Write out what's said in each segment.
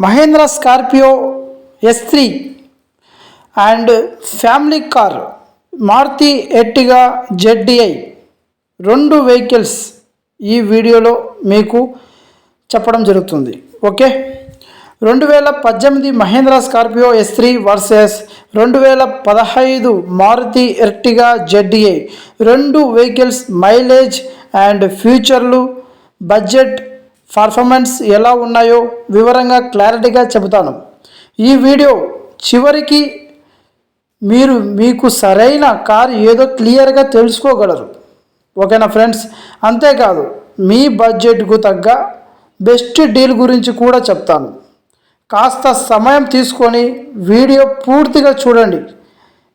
Mahindra Scorpio S three and family car Maruti Ertiga ZDI రెండు vehicles ఈ వీడియోలో మీకు చెప్పడం జరుగుతుంది. ఓకే? రెండు వేల పద్దెనిమిది Mahindra Scorpio S three versus రెండు వేల పదహైదు మారుతి ఎర్టిగా జెడ్డిఏ రెండు వెహికల్స్ మైలేజ్ అండ్ ఫ్యూచర్లు బడ్జెట్ పర్ఫార్మెన్స్ ఎలా ఉన్నాయో వివరంగా క్లారిటీగా చెబుతాను. ఈ వీడియో చివరికి మీరు మీకు సరైన కారు ఏదో క్లియర్గా తెలుసుకోగలరు. ఓకేనా ఫ్రెండ్స్? అంతేకాదు మీ బడ్జెట్కు తగ్గ బెస్ట్ డీల్ గురించి కూడా చెప్తాను. కాస్త సమయం తీసుకొని వీడియో పూర్తిగా చూడండి.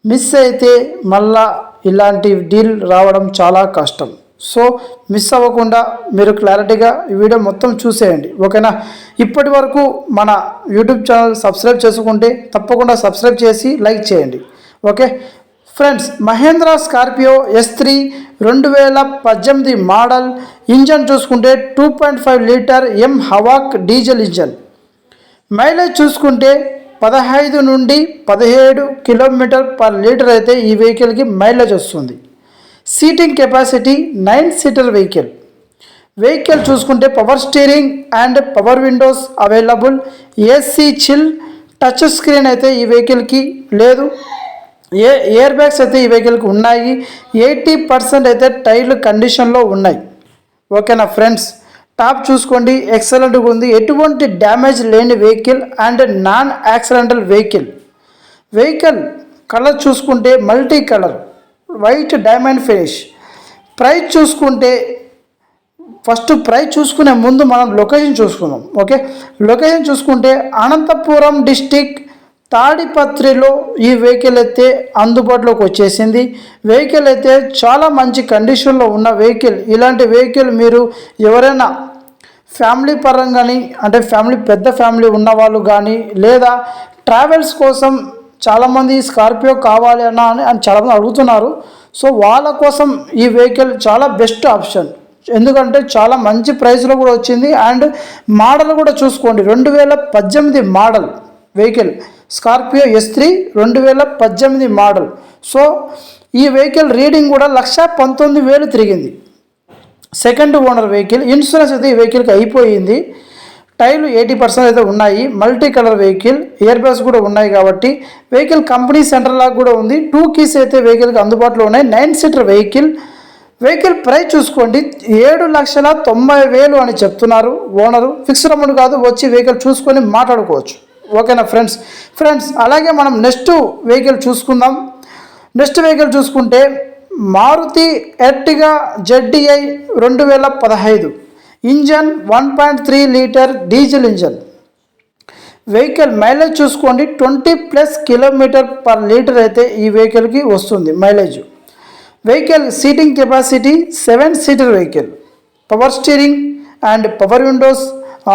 మిస్ అయితే మళ్ళా ఇలాంటి డీల్ రావడం చాలా కష్టం. సో మిస్ అవ్వకుండా మీరు క్లారిటీగా ఈ వీడియో మొత్తం చూసేయండి. ఓకేనా? ఇప్పటి వరకు మన యూట్యూబ్ ఛానల్ సబ్స్క్రైబ్ చేసుకుంటే తప్పకుండా సబ్స్క్రైబ్ చేసి లైక్ చేయండి. Okay? Friends Mahindra Scorpio S three రెండు వేల పద్దెనిమిది మోడల్ ఇంజన్ చూసుకుంటే two point five litre M Hawk diesel engine. Mileage చూసుకుంటే పదహైదు నుండి పదిహేడు కిలోమీటర్ పర్ లీటర్ అయితే ఈ వెహికల్కి మైలేజ్ వస్తుంది. Seating capacity nine seater vehicle. Vehicle చూసుకుంటే power steering and power windows available. AC chill touch screen అయితే ఈ వెహికల్కి లేదు. ఏ ఎయిర్ బ్యాగ్స్ అయితే ఈ వెహికల్కి ఉన్నాయి. ఎయిటీ పర్సెంట్ అయితే టైర్లు కండిషన్లో ఉన్నాయి. ఓకేనా ఫ్రెండ్స్? టాప్ చూసుకోండి ఎక్సలెంట్గా ఉంది. ఎటువంటి డ్యామేజ్ లేని vehicle and non accidental vehicle. Vehicle colour చూసుకుంటే multi colour. White diamond finish. Price చూసుకుంటే ఫస్ట్ ప్రైస్ చూసుకునే ముందు మనం లొకేషన్ చూసుకుందాం ఓకే? లొకేషన్ చూసుకుంటే అనంతపురం డిస్టిక్ తాడిపత్రిలో ఈ వెహికల్ అయితే అందుబాటులోకి వచ్చేసింది. వెహికల్ అయితే చాలా మంచి కండిషన్లో ఉన్న వెహికల్. ఇలాంటి వెహికల్ మీరు ఎవరైనా ఫ్యామిలీ పరంగాని అంటే ఫ్యామిలీ పెద్ద ఫ్యామిలీ ఉన్న వాళ్ళు కానీ లేదా ట్రావెల్స్ కోసం చాలామంది స్కార్పియో కావాలి అన్న అని అని చాలామంది అడుగుతున్నారు. సో వాళ్ళ కోసం ఈ వెహికల్ చాలా బెస్ట్ ఆప్షన్. ఎందుకంటే చాలా మంచి ప్రైస్లో కూడా వచ్చింది. అండ్ మోడల్ కూడా చూసుకోండి. రెండు వేల పద్దెనిమిది model vehicle. Scorpio S three రెండు వేల పద్దెనిమిది మోడల్. సో ఈ వెహికల్ రీడింగ్ కూడా లక్ష పంతొమ్మిది వేలు తిరిగింది. Second owner vehicle. ఇన్సూరెన్స్ అయితే ఈ వెహికల్కి అయిపోయింది. టైర్లు ఎయిటీ పర్సెంట్ అయితే ఉన్నాయి. Multi colour vehicle air bags కూడా ఉన్నాయి కాబట్టి వెహికల్ కంపెనీ సెంటర్ లాగా కూడా ఉంది. టూ కీస్ అయితే వెహికల్కి అందుబాటులో ఉన్నాయి. Nine seater vehicle. Vehicle price చూసుకోండి. ఏడు లక్షల తొంభై వేలు అని చెప్తున్నారు ఓనరు. ఫిక్స్డ్ అమౌంట్ కాదు వచ్చి వెహికల్ చూసుకొని మాట్లాడుకోవచ్చు. ఓకేనా ఫ్రెండ్స్? ఫ్రెండ్స్ అలాగే మనం నెక్స్ట్ వెహికల్ చూసుకుందాం. నెక్స్ట్ వెహికల్ చూసుకుంటే మారుతి ఎర్టిగా జెడ్డీఐ రెండు వేల పదహైదు. Engine one point three litre diesel engine. Vehicle mileage చూసుకోండి. Twenty plus kilometre per litre అయితే ఈ వెహికల్కి వస్తుంది mileage. Vehicle seating capacity seven seater vehicle. Power steering and power windows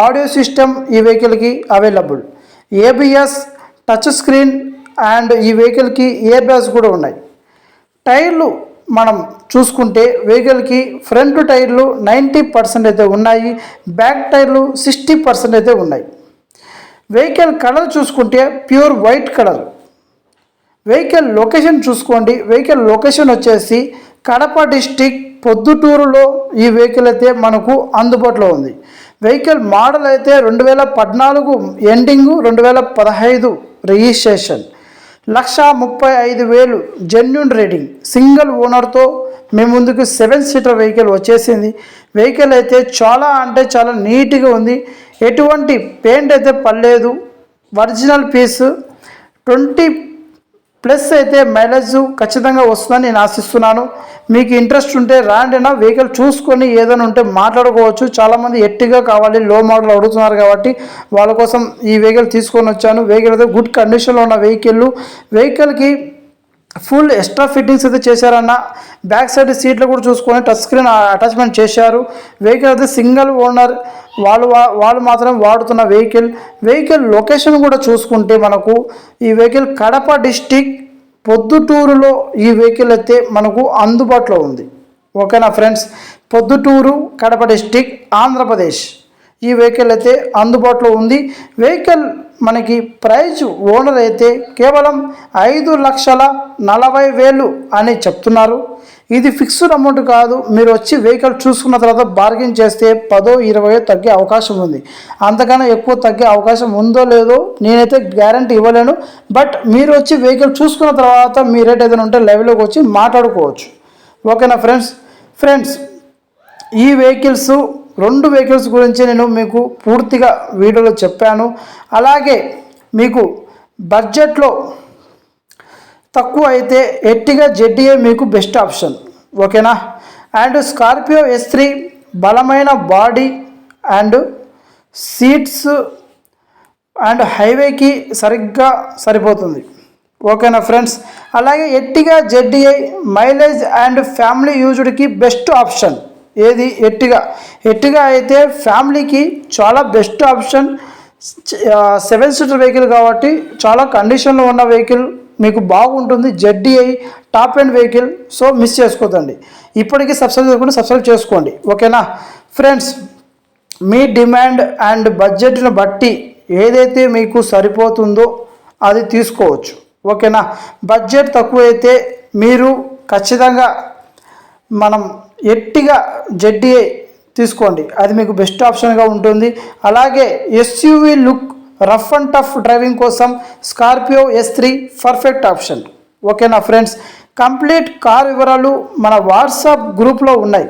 audio system ఈ వెహికల్కి available. ABS touch screen and ఈ వెహికల్కి ABS కూడా ఉన్నాయి. టైర్లు మనం చూసుకుంటే వెహికల్కి ఫ్రంట్ టైర్లు నైంటీ పర్సెంట్ అయితే ఉన్నాయి బ్యాక్ టైర్లు సిక్స్టీ పర్సెంట్ అయితే ఉన్నాయి. వెహికల్ కలర్ చూసుకుంటే pure white colour. Vehicle location చూసుకోండి. వెహికల్ లొకేషన్ వచ్చేసి కడప డిస్టిక్ పొద్దుటూరులో ఈ వెహికల్ అయితే మనకు అందుబాటులో ఉంది. వెహికల్ మోడల్ అయితే రెండు వేల పద్నాలుగు ఎండింగు రెండు వేల పదహైదు రిజిస్ట్రేషన్. లక్ష ముప్పై ఐదు వేలు జెన్యున్ రేటింగ్ సింగిల్ ఓనర్తో మేము ముందుకు సెవెన్ సీటర్ వెహికల్ వచ్చేసింది. వెహికల్ అయితే చాలా అంటే చాలా నీట్గా ఉంది. ఎటువంటి పెయింట్ అయితే పర్లేదు ఒరిజినల్ పీస్ ట్వంటీ ప్లస్ అయితే మైలేజ్ ఖచ్చితంగా వస్తుందని నేను ఆశిస్తున్నాను. మీకు ఇంట్రెస్ట్ ఉంటే రాండినా వెహికల్ చూసుకొని ఏదైనా ఉంటే మాట్లాడుకోవచ్చు. చాలామంది ఎట్టిగా కావాలి లో మోడల్ అడుగుతున్నారు కాబట్టి వాళ్ళ కోసం ఈ వెహికల్ తీసుకొని వచ్చాను. వెహికల్ అయితే గుడ్ కండిషన్లో ఉన్న వెహికల్. వెహికల్కి ఫుల్ ఎక్స్ట్రా ఫిట్టింగ్స్ అయితే చేశారన్న. బ్యాక్ సైడ్ సీట్లు కూడా చూసుకొని టచ్ స్క్రీన్ అటాచ్మెంట్ చేశారు. వెహికల్ అయితే సింగిల్ ఓనర్. వాళ్ళు వా- వాళ్ళు మాత్రం వాడుతున్న వెహికల్. వెహికల్ లొకేషన్ కూడా చూసుకుంటే మనకు ఈ వెహికల్ కడప డిస్టిక్ పొద్దుటూరులో ఈ వెహికల్ అయితే మనకు అందుబాటులో ఉంది. ఓకేనా ఫ్రెండ్స్? పొద్దుటూరు కడప డిస్టిక్ ఆంధ్రప్రదేశ్. ఈ వెహికల్ అయితే అందుబాటులో ఉంది. వెహికల్ మనకి ప్రైజ్ ఓనర్ అయితే కేవలం ఐదు లక్షల నలభై వేలు అని చెప్తున్నారు. ఇది ఫిక్స్డ్ అమౌంట్ కాదు. మీరు వచ్చి వెహికల్ చూసుకున్న తర్వాత బార్గెన్ చేస్తే పదో ఇరవయో తగ్గే అవకాశం ఉంది. అంతకన్నా ఎక్కువ తగ్గే అవకాశం ఉందో లేదో నేనైతే గ్యారంటీ ఇవ్వలేను. బట్ మీరు వచ్చి వెహికల్ చూసుకున్న తర్వాత మీ రేట్ ఏదైనా ఉంటే లైవ్లోకి వచ్చి మాట్లాడుకోవచ్చు. ఓకేనా ఫ్రెండ్స్? ఫ్రెండ్స్ ఈ వెహికల్స్ రెండు వెహికల్స్ గురించి నేను మీకు పూర్తిగా వీడియోలో చెప్పాను. అలాగే మీకు బడ్జెట్లో తక్కువ అయితే ఎట్టిగా జెడ్డీఏ మీకు బెస్ట్ ఆప్షన్ ఓకేనా? అండ్ స్కార్పియో ఎస్ త్రీ బలమైన బాడీ అండ్ సీట్స్ అండ్ హైవేకి సరిగ్గా సరిపోతుంది ఓకేనా ఫ్రెండ్స్ అలాగే Ertiga ZDi mileage and family యూజ్డ్కి best option ఏది ఎట్టిగా? ఎట్టిగా అయితే ఫ్యామిలీకి చాలా best option seven seater vehicle కాబట్టి చాలా కండిషన్లో ఉన్న వెహికల్ మీకు బాగుంటుంది ZDi top and vehicle so miss చేసుకోదండి ఇప్పటికీ సబ్స్క్రైబ్ చేసుకుంటే సబ్స్క్రైబ్ చేసుకోండి ఓకేనా? ఫ్రెండ్స్ మీ డిమాండ్ అండ్ బడ్జెట్ను బట్టి ఏదైతే మీకు సరిపోతుందో అది తీసుకోవచ్చు ఓకేనా? బడ్జెట్ తక్కువైతే మీరు ఖచ్చితంగా మనం ఎట్టిగా జెడ్డీఏ తీసుకోండి. అది మీకు బెస్ట్ ఆప్షన్గా ఉంటుంది. అలాగే SUV look rough and tough driving కోసం Scorpio S three perfect option. ఓకేనా ఫ్రెండ్స్? కంప్లీట్ కార్ వివరాలు మన వాట్సాప్ గ్రూప్లో ఉన్నాయి.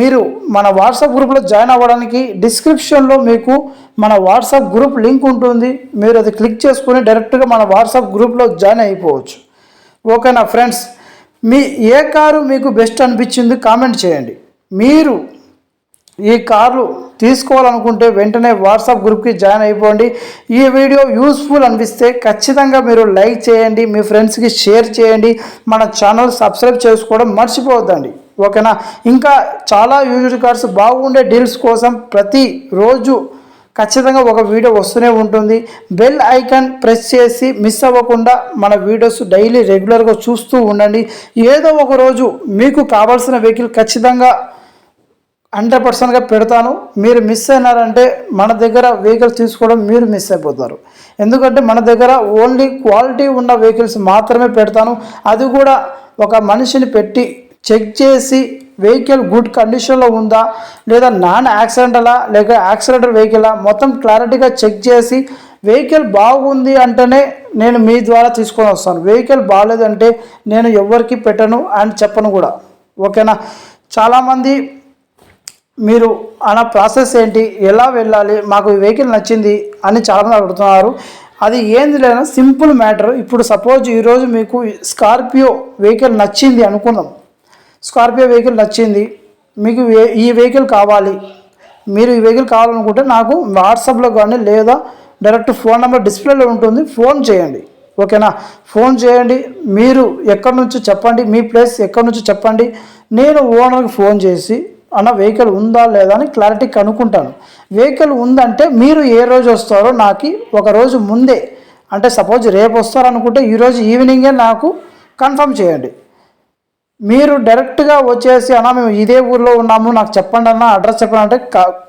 మీరు మన వాట్సాప్ గ్రూప్లో జాయిన్ అవ్వడానికి డిస్క్రిప్షన్లో మీకు మన వాట్సాప్ గ్రూప్ లింక్ ఉంటుంది. మీరు అది క్లిక్ చేసుకుని డైరెక్ట్గా మన వాట్సాప్ గ్రూప్లో జాయిన్ అయిపోవచ్చు. ఓకేనా ఫ్రెండ్స్? మీ ఏ కారు మీకు బెస్ట్ అనిపించింది కామెంట్ చేయండి. మీరు ఈ కార్లు తీసుకోవాలనుకుంటే వెంటనే వాట్సాప్ గ్రూప్కి జాయిన్ అయిపోండి. ఈ వీడియో యూస్ఫుల్ అనిపిస్తే ఖచ్చితంగా మీరు లైక్ చేయండి మీ ఫ్రెండ్స్కి షేర్ చేయండి మన ఛానల్ సబ్స్క్రైబ్ చేసుకోవడం మర్చిపోవద్దండి. ఓకేనా? ఇంకా చాలా యూజ్డ్ కార్స్ బాగుండే డీల్స్ కోసం ప్రతిరోజు ఖచ్చితంగా ఒక వీడియో వస్తూనే ఉంటుంది. బెల్ ఐకాన్ ప్రెస్ చేసి మిస్ అవ్వకుండా మన వీడియోస్ డైలీ రెగ్యులర్గా చూస్తూ ఉండండి. ఏదో ఒక రోజు మీకు కావాల్సిన వెహికల్ ఖచ్చితంగా హండ్రెడ్ పర్సెంట్గా పెడతాను. మీరు మిస్ అయినారంటే మన దగ్గర వెహికల్ తీసుకోవడం మీరు మిస్ అయిపోతారు. ఎందుకంటే మన దగ్గర ఓన్లీ క్వాలిటీ ఉన్న వెహికల్స్ మాత్రమే పెడతాను. అది కూడా ఒక మనిషిని పెట్టి చెక్ చేసి వెహికల్ గుడ్ కండిషన్లో ఉందా? లేదా నాన్ యాక్సిడెంటలా? లేక యాక్సిడెంటల్ వెహికలా? మొత్తం క్లారిటీగా చెక్ చేసి వెహికల్ బాగుంది అంటేనే నేను మీ ద్వారా తీసుకొని వస్తాను. వెహికల్ బాగాలేదంటే నేను ఎవరికి పెట్టను అండ్ చెప్పను కూడా. ఓకేనా? చాలామంది మీరు అన్న ప్రాసెస్ ఏంటి? ఎలా వెళ్ళాలి? మాకు ఈ వెహికల్ నచ్చింది అని చాలామంది అడుగుతున్నారు. అది ఏంది లేదా? Simple matter. ఇప్పుడు సపోజ్ ఈరోజు మీకు స్కార్పియో వెహికల్ నచ్చింది అనుకుందాం. స్కార్పియో వెహికల్ నచ్చింది. మీకు ఈ వెహికల్ కావాలి. మీరు ఈ వెహికల్ కావాలనుకుంటే నాకు వాట్సాప్లో కానీ లేదా డైరెక్ట్ ఫోన్ నెంబర్ డిస్ప్లేలో ఉంటుంది. ఫోన్ చేయండి. ఓకేనా? ఫోన్ చేయండి. మీరు ఎక్కడి నుంచి చెప్పండి. మీ ప్లేస్ ఎక్కడి నుంచి చెప్పండి. నేను ఓనర్కి ఫోన్ చేసి అన్న వెహికల్ ఉందా లేదా అని క్లారిటీ కనుక్కుంటాను. వెహికల్ ఉందంటే మీరు ఏ రోజు వస్తారో నాకు ఒక రోజు ముందే అంటే సపోజ్ రేపు వస్తారనుకుంటే ఈరోజు ఈవినింగే నాకు కన్ఫర్మ్ చేయండి. మీరు డైరెక్ట్గా వచ్చేసి అన్న మేము ఇదే ఊర్లో ఉన్నాము నాకు చెప్పండి అన్న అడ్రస్ చెప్పండి అంటే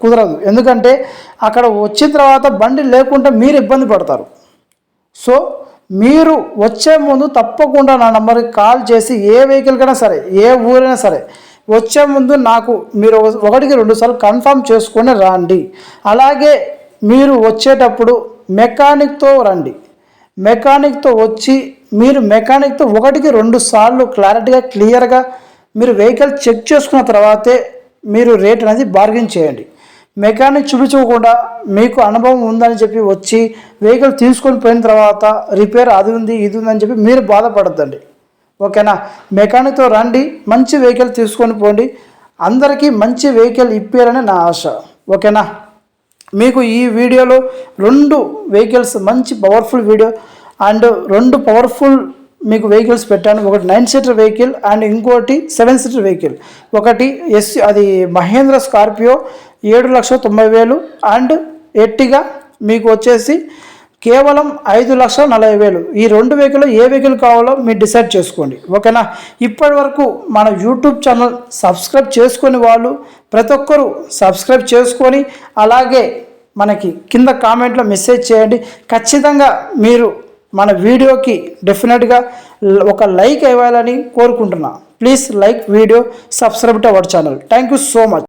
కుదరదు. ఎందుకంటే అక్కడ వచ్చిన తర్వాత బండి లేకుండా మీరు ఇబ్బంది పడతారు. సో మీరు వచ్చే ముందు తప్పకుండా నా నెంబర్కి కాల్ చేసి ఏ వెహికల్కైనా సరే ఏ ఊరైనా సరే వచ్చే ముందు నాకు మీరు ఒకటికి రెండు సార్లు కన్ఫర్మ్ చేసుకొని రండి. అలాగే మీరు వచ్చేటప్పుడు మెకానిక్తో రండి. మెకానిక్తో వచ్చి మీరు మెకానిక్తో ఒకటికి రెండు సార్లు క్లారిటీగా క్లియర్గా మీరు వెహికల్ చెక్ చేసుకున్న తర్వాతే మీరు రేట్ అనేది బార్గెన్ చేయండి. మెకానిక్ చూపించకుండా మీకు అనుభవం ఉందని చెప్పి వచ్చి వెహికల్ తీసుకొని పోయిన తర్వాత రిపేర్ అది ఉంది ఇది ఉందని చెప్పి మీరు బాధపడద్దండి. ఓకేనా? మెకానిక్తో రండి మంచి వెహికల్ తీసుకొని పోండి. అందరికీ మంచి వెహికల్ ఇప్పారని నా ఆశ. ఓకేనా? మీకు ఈ వీడియోలో రెండు వెహికల్స్ మంచి పవర్ఫుల్ వీడియో అండ్ రెండు పవర్ఫుల్ మీకు వెహికల్స్ పెట్టాను. ఒకటి నైన్ సీటర్ వెహికల్ అండ్ ఇంకోటి సెవెన్ సీటర్ వెహికల్ ఒకటి ఎస్ అది మహేంద్ర స్కార్పియో ఏడు లక్షల తొంభై వేలు అండ్ ఎట్టిగా మీకు వచ్చేసి కేవలం ఐదు లక్షల నలభై వేలు. ఈ రెండు వెహికల్ ఏ వెహికల్ కావాలో మీరు డిసైడ్ చేసుకోండి. ఓకేనా? ఇప్పటి వరకు మన యూట్యూబ్ ఛానల్ సబ్స్క్రైబ్ చేసుకొని వాళ్ళు ప్రతి ఒక్కరూ సబ్స్క్రైబ్ చేసుకొని అలాగే మనకి కింద కామెంట్లో మెసేజ్ చేయండి. ఖచ్చితంగా మీరు మన వీడియోకి డెఫినెట్గా ఒక లైక్ ఇవ్వాలని కోరుకుంటున్నా. Please like video subscribe to our channel. Thank you so much.